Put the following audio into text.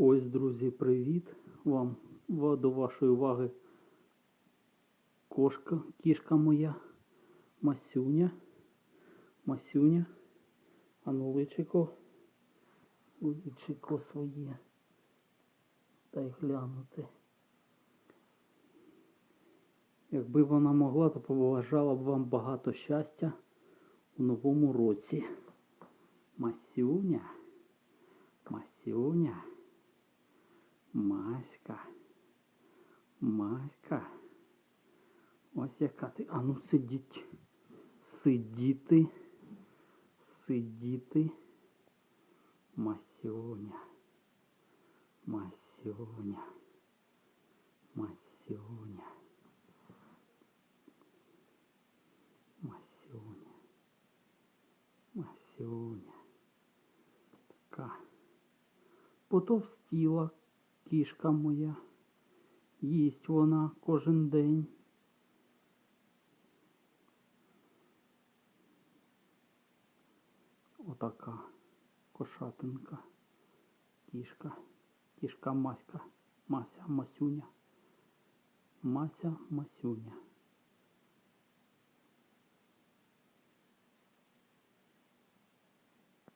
Ось, друзі, привіт вам до вашої уваги кошка, кішка моя, Масюня. Масюня. А ну личико. Личико своє. Дай глянути. Якби вона могла, то побажала б вам багато щастя у новому році. Масюня. Масюня. Маська. Маська. Ось яка ти. А ну сидіть. Сидіти. Сидіти. Масюня. Масюня. Масюня. Масюня. Масюня. Така. Потовстіла Кішка моя. Їсть вона кожен день. Отака кошатинка. Кішка. Кішка Маська. Мася Масюня. Мася Масюня.